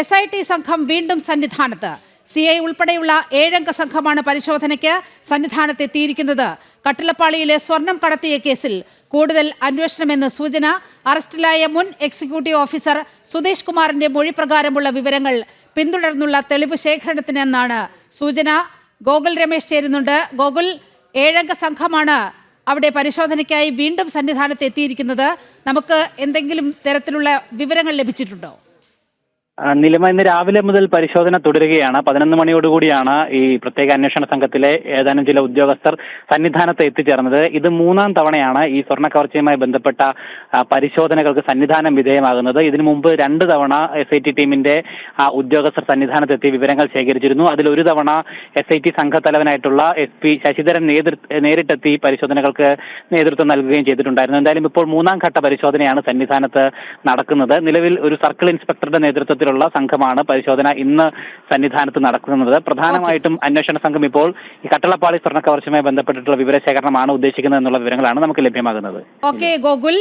S I T സംഘം വീണ്ടും സന്നിധാനത്ത്. സി ഐ ഉൾപ്പെടെയുള്ള ഏഴംഗ സംഘമാണ് പരിശോധനയ്ക്ക് സന്നിധാനത്തെത്തിയിരിക്കുന്നത്. കട്ടിലപ്പാളിയിലെ സ്വർണം കടത്തിയ കേസിൽ കൂടുതൽ അന്വേഷണമെന്ന് സൂചന അറസ്റ്റിലായ മുൻ എക്സിക്യൂട്ടീവ് ഓഫീസർ സുധീഷ് കുമാറിന്റെ മൊഴി പ്രകാരമുള്ള വിവരങ്ങൾ പിന്തുടർന്നുള്ള തെളിവ് ശേഖരണത്തിനെന്നാണ് സൂചന. ഗോകുൽ രമേശ് ചേരുന്നുണ്ട്. ഗോകുൽ ഏഴംഗ സംഘമാണ് അവിടെ പരിശോധനയ്ക്കായി വീണ്ടും സന്നിധാനത്ത് എത്തിയിരിക്കുന്നത് നമുക്ക് എന്തെങ്കിലും തരത്തിലുള്ള വിവരങ്ങൾ ലഭിച്ചിട്ടുണ്ടോ? നിലമ ഇന്ന് രാവിലെ മുതൽ പരിശോധന തുടരുകയാണ്. പതിനൊന്ന് മണിയോടുകൂടിയാണ് ഈ പ്രത്യേക അന്വേഷണ സംഘത്തിലെ ഏതാനും ചില ഉദ്യോഗസ്ഥർ സന്നിധാനത്ത് എത്തിച്ചേർന്നത്. ഇത് മൂന്നാം തവണയാണ് ഈ സ്വർണ കവർച്ചയുമായി ബന്ധപ്പെട്ട പരിശോധനകൾക്ക് സന്നിധാനം വിധേയമാകുന്നത്. ഇതിനു മുമ്പ് രണ്ട് തവണ എസ് ഐ ടി ടീമിന്റെ ഉദ്യോഗസ്ഥർ സന്നിധാനത്തെത്തി വിവരങ്ങൾ ശേഖരിച്ചിരുന്നു. അതിൽ ഒരു തവണ എസ് ഐ ടി സംഘത്തലവനായിട്ടുള്ള എസ് പി ശശിധരൻ നേരിട്ടെത്തി പരിശോധനകൾക്ക് നേതൃത്വം നൽകുകയും ചെയ്തിട്ടുണ്ടായിരുന്നു. എന്തായാലും ഇപ്പോൾ മൂന്നാം ഘട്ട പരിശോധനയാണ് സന്നിധാനത്ത് നടക്കുന്നത്. നിലവിൽ ഒരു സർക്കിൾ ഇൻസ്പെക്ടറുടെ നേതൃത്വത്തിലുള്ള സംഘമാണ് പരിശോധന ഇന്ന് സന്നിധാനത്ത് നടക്കുന്നത്. പ്രധാനമായിട്ടും അന്വേഷണ സംഘം ഇപ്പോൾ ഈ കട്ടളപ്പാളി സ്വർണ കവർച്ചയുമായി ബന്ധപ്പെട്ടിട്ടുള്ള വിവരശേഖരണമാണ് ഉദ്ദേശിക്കുന്നത് എന്നുള്ള വിവരങ്ങളാണ് നമുക്ക് ലഭ്യമാകുന്നത്. ഗോകുൽ.